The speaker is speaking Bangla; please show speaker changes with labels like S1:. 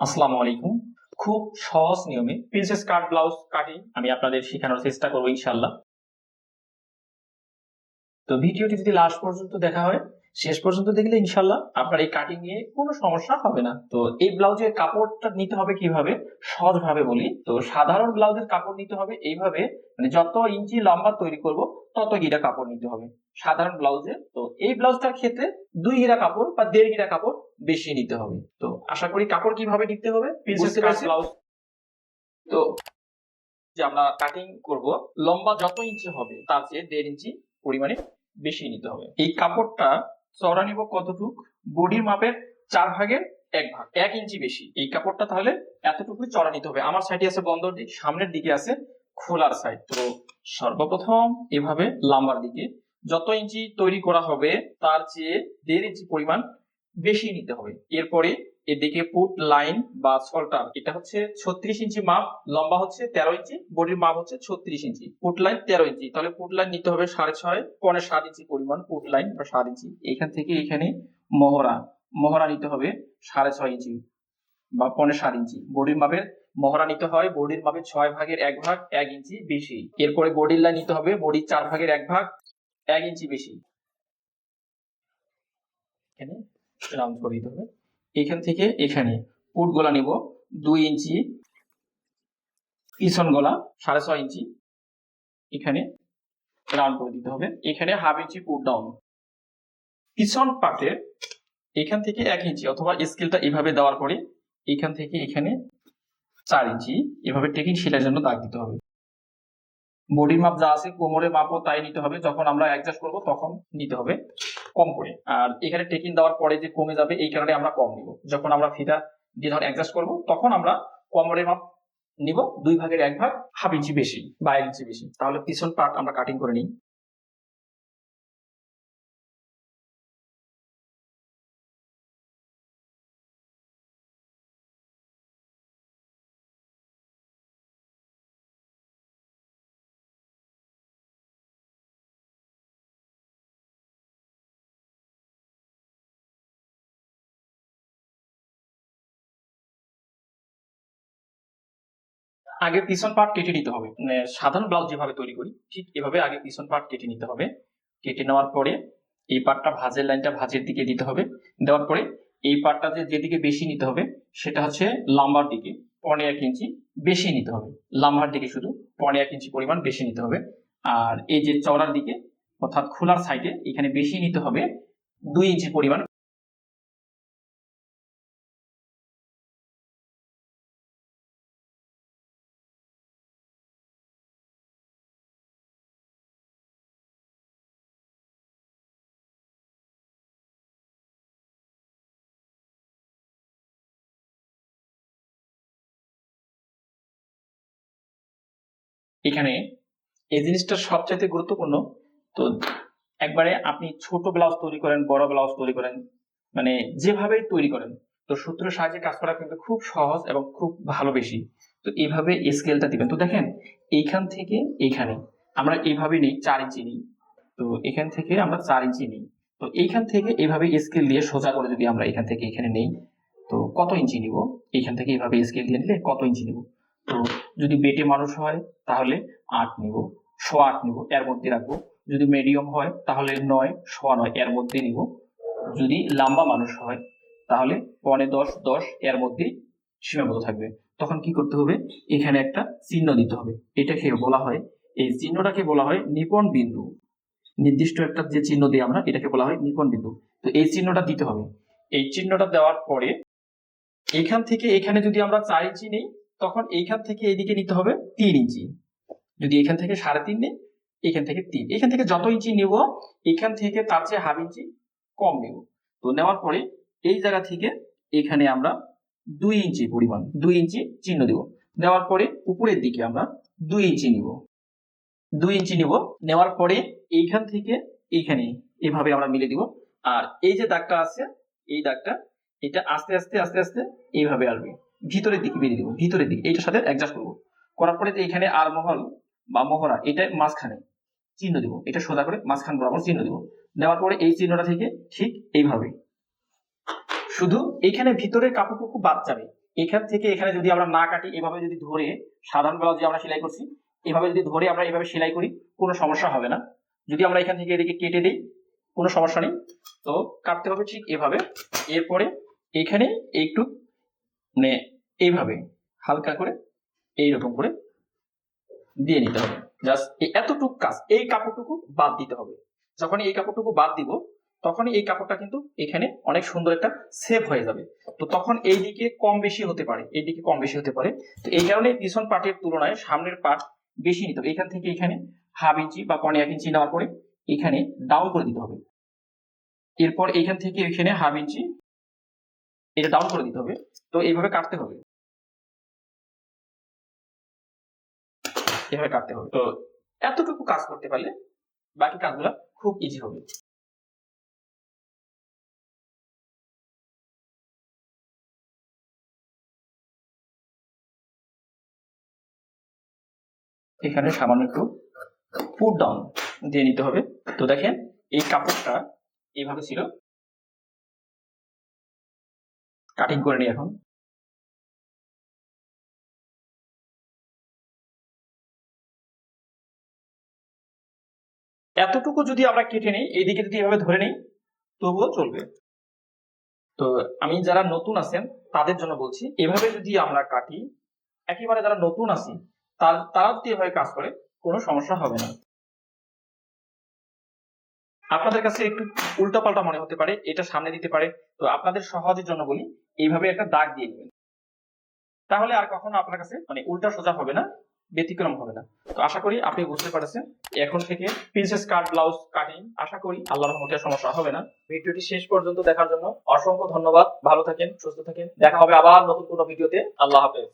S1: আসসালামু আলাইকুম। খুব সহজ নিয়মে প্রিন্সেস কাট ব্লাউজ কাটিং, আমি আপনাদের শেখানোর চেষ্টা করব ইনশাল্লাহ তো ভিডিওটি যদি লাস্ট পর্যন্ত দেখা হয়, শেষ পর্যন্ত দেখলে ইনশাল্লাহ আপনার এই কাটিং নিয়ে কোনো সমস্যা হবে না। তো এই ব্লাউজের কাপড়টা নিতে হবে কীভাবে? সহজ ভাবে বলি। তো সাধারণ ব্লাউজের কাপড় নিতে হবে এইভাবে মানে যত ইঞ্চি লম্বা তৈরি করব, তত গিরা কাপড় নিতে হবে সাধারণ ব্লাউজে। তো এই ব্লাউজটার ক্ষেত্রে দুই গিরা কাপড় বা দেড় গিরা কাপড় বেশি নিতে হবে। তো আশা করি কাপড় কীভাবে নিতে হবে? তো যে আমরা কাটিং করব লম্বা যত ইঞ্চি হবে তার চেয়ে দেড় ইঞ্চি পরিমাণে বেশি নিতে হবে। এই কাপড়টা চওড়া নিব কতটুক? বডির মাপের চার ভাগের এক ভাগ এক ইঞ্চি বেশি। এই কাপড়টা তাহলে এতটুকুই চড়া নিতে হবে। আমার সাইডে আছে বন্দর দিক সামনের দিকে আছে খোলার সাইড তো সর্বপ্রথম এভাবে লাম্বার দিকে যত ইঞ্চি তৈরি করা হবে তার চেয়ে দেড় ইঞ্চি পরিমাণ বেশি নিতে হবে। এরপরে এদিকে পুট লাইন বা সল্টার এটা হচ্ছে ছত্রিশ ইঞ্চি মাপ, লম্বা হচ্ছে তেরো ইঞ্চি, বডির মাপ হচ্ছে ছত্রিশ ইঞ্চি। পুট লাইন তেরো ইঞ্চি, তাহলে পুট লাইন নিতে হবে সাড়ে ছয়, পনে সাত ইঞ্চি পরিমাণ পুট লাইন বা সাত ইঞ্চি। এখান থেকে এখানে মহড়া মহড়া নিতে হবে সাড়ে ছয় ইঞ্চি বা পনে সাত ইঞ্চি। বডির মাপের মহড়া নিতে হয়, বডির মাপের ছয় ভাগের এক ভাগ, এক ইঞ্চি বেশি। এরপরে বডির লাইন নিতে হবে বডির চার ভাগের এক ভাগ, এক ইঞ্চি বেশি। এখানে রাউন্ড করে দিতে হবে। এখান থেকে এখানে পুট গলা নিব দুই ইঞ্চি, পিছন গলা সাড়ে ছয় ইঞ্চি, এখানে রাউন্ড করে দিতে হবে। এখানে হাফ ইঞ্চি পুট ডাউন পিছন পাটে এখান থেকে এক ইঞ্চি অথবা স্কেলটা এভাবে দেওয়ার পরে এখান থেকে এখানে চার ইঞ্চি, এভাবে টেকিং সেলাইয়ের জন্য দাগ দিতে হবে। বডির মাপ যা আছে কোমরের মাপও তাই নিতে হবে। যখন আমরা অ্যাডজাস্ট করব তখন নিতে হবে। কম করে। আর এখানে টেকিং দেওয়ার পরে যে কমে যাবে, এই কারণে আমরা কম নিব। যখন আমরা ফিটা দিয়ে ধর অ্যাডজাস্ট করব, তখন আমরা কোমরের মাপ নিব, দুই ভাগের এক ভাগ হাফ ইঞ্চি বেশি বা এক ইঞ্চি বেশি। তাহলে পিছন পার্ট আমরা কাটিং করে নিই। আগে পিছন পার্ট কেটে নিতে হবে। মানে সাধারণ ব্লাউজ যেভাবে তৈরি করি, ঠিক এভাবে আগে পিছন পার্ট কেটে নিতে হবে। কেটে নেওয়ার পরে এই পার্টটা ভাজের লাইনটা ভাঁজের দিকে দিতে হবে। দেওয়ার পরে এই পার্টটা যেদিকে বেশি নিতে হবে, সেটা হচ্ছে লাম্বার দিকে পনেরো এক ইঞ্চি বেশি নিতে হবে। লাম্বার দিকে শুধু পনেরো এক ইঞ্চি পরিমাণ বেশি নিতে হবে। আর এই যে চওড়ার দিকে, অর্থাৎ খোলার সাইডে এখানে বেশি নিতে হবে, দুই ইঞ্চি পরিমাণ এখানে এই জিনিসটা সবচাইতে গুরুত্বপূর্ণ। তো একবারে আপনি ছোট ব্লাউজ তৈরি করেন, বড় ব্লাউজ তৈরি করেন মানে যেভাবে তৈরি করেন, তো সূত্রের সাহায্যে কাজ করা কিন্তু খুব সহজ এবং খুব ভালো বেশি। তো এইভাবে স্কেলটা দিবেন। তো দেখেন, এইখান থেকে এইখানে আমরা এইভাবে নিই, চার ইঞ্চি নিই। তো এখান থেকে আমরা চার ইঞ্চি নিই। তো এইখান থেকে এইভাবে স্কেল দিয়ে সোজা করে যদি আমরা এখান থেকে এখানে নেই, তো কত ইঞ্চি নিব? এইখান থেকে এইভাবে স্কেল দিয়ে নিলে কত ইঞ্চি নিব? তো যদি বেটে মানুষ হয়, তাহলে আট নিব সোয়া আট নিব, এর মধ্যে রাখব। যদি মিডিয়াম হয়, তাহলে নয় সোয়া নয়, এর মধ্যে নিব। যদি লম্বা মানুষ হয়, তাহলে পনে দশ দশ, এর মধ্যে সীমাবদ্ধ থাকবে। তখন কি করতে হবে? এখানে একটা চিহ্ন দিতে হবে। এটাকে বলা হয়, এই চিহ্নটাকে বলা হয় নিপন বিন্দু। নির্দিষ্ট একটা যে চিহ্ন দিই আমরা, এটাকে বলা হয় নিপন বিন্দু। তো এই চিহ্নটা দিতে হবে। এই চিহ্নটা দেওয়ার পরে, এখান থেকে এখানে যদি আমরা চার ইঞ্চি নেই তখন এইখান থেকে এইদিকে নিতে হবে তিন ইঞ্চি। যদি এখান থেকে সাড়ে তিন নেই, এখান থেকে তিন। এখান থেকে যত ইঞ্চি নেব, এখান থেকে তার চেয়ে হাফ ইঞ্চি কম নেব। তো নেওয়ার পরে এই জায়গা থেকে এখানে আমরা দুই ইঞ্চি পরিমাণ, দুই ইঞ্চি চিহ্ন দেব। নেওয়ার পরে উপরের দিকে আমরা দুই ইঞ্চি নিব। দুই ইঞ্চি নিব। নেওয়ার পরে এইখান থেকে এইখানে এভাবে আমরা মিলে দিব। আর এই যে দাগটা আছে, এই দাগটা এটা আস্তে আস্তে আস্তে আস্তে এইভাবে আসবে। ভিতরের দিকে বেরিয়ে দিব, ভিতরের দিকে, এইটার সাথে অ্যাডজাস্ট করব। করার পরে এখানে আর মহল বা মহড়া এটা মাঝখানে চিহ্ন দিব, এটা সোজা করে মাঝখান বরাবর চিহ্ন দিব। দেওয়ার পরে এই চিহ্নটা থেকে ঠিক এইভাবে। শুধু এইখানে ভিতরের কাপড়টুকু বাদ যাবে। এখান থেকে এখানে যদি আমরা না কাটি, এভাবে যদি ধরে, সাধারণ ব্লাউজ যে আমরা সেলাই করছি, এভাবে যদি ধরে আমরা এভাবে সেলাই করি, কোনো সমস্যা হবে না। যদি আমরা এখান থেকে এদিকে কেটে দিই, কোনো সমস্যা নেই। তো কাটতে হবে ঠিক এভাবে। এরপরে এখানে একটু মানে এইভাবে হালকা করে এইরকম করে দিয়ে নিতে হবে। জাস্ট এতটুকু কাজ, এই কাপড়টুকু বাদ দিতে হবে। যখন এই কাপড়টুকু বাদ দিব, তখনই এই কাপড়টা কিন্তু এখানে অনেক সুন্দর একটা সেভ হয়ে যাবে। তো তখন এই দিকে কম বেশি হতে পারে, এই দিকে কম বেশি হতে পারে। তো এই কারণে পিছন পার্টের তুলনায় সামনের পার্ট বেশি নিতে হবে। এখান থেকে এখানে হাফ ইঞ্চি বা পনে এক ইঞ্চি নেওয়ার পরে এখানে ডাউন করে দিতে হবে। এরপর এখান থেকে এখানে হাফ ইঞ্চি এটা ডাউন করে দিতে হবে। তো এইভাবে কাটতে হবে। এভাবে কাটতে হবে। তো এতটুকু কাজ করতে পারলে বাকি কাজগুলো খুব ইজি হবে। এখানে সামান্য একটু পুট ডাউন দিয়ে নিতে হবে। তো দেখেন, এই কাপড়টা এইভাবে ছিল। কাটিং করে নিই এখন। এতটুকু যদি আমরা কেটে নিই, এইদিকে যদি এভাবে ধরে নিই, তবুও চলবে। তো আমি যারা নতুন আছেন, তাদের জন্য বলছি, এভাবে যদি আমরা কাটি, একেবারে যারা নতুন আছি, তার- যদি এভাবে কাজ করে, কোনো সমস্যা হবে না। আপনাদের কাছে একটু উল্টাপাল্টা মনে হতে পারে, এটা সামনে দিতে পারে, তো আপনাদের সহজের জন্য বলি, এইভাবে একটা দাগ দিয়ে দিবেন তাহলে আর কখনো আপনার কাছে মানে উল্টা সোজা হবে না, ব্যতিক্রম হবে না। তো আশা করি আপনি বুঝতে পারছেন। এখন থেকে প্রিন্সেস কাট ব্লাউজ কাটিং আশা করি আল্লাহর রহমতে সমস্যা হবে না। ভিডিওটি শেষ পর্যন্ত দেখার জন্য অসংখ্য ধন্যবাদ। ভালো থাকেন, সুস্থ থাকেন। দেখা হবে আবার নতুন কোনো ভিডিওতে। আল্লাহ হাফেজ।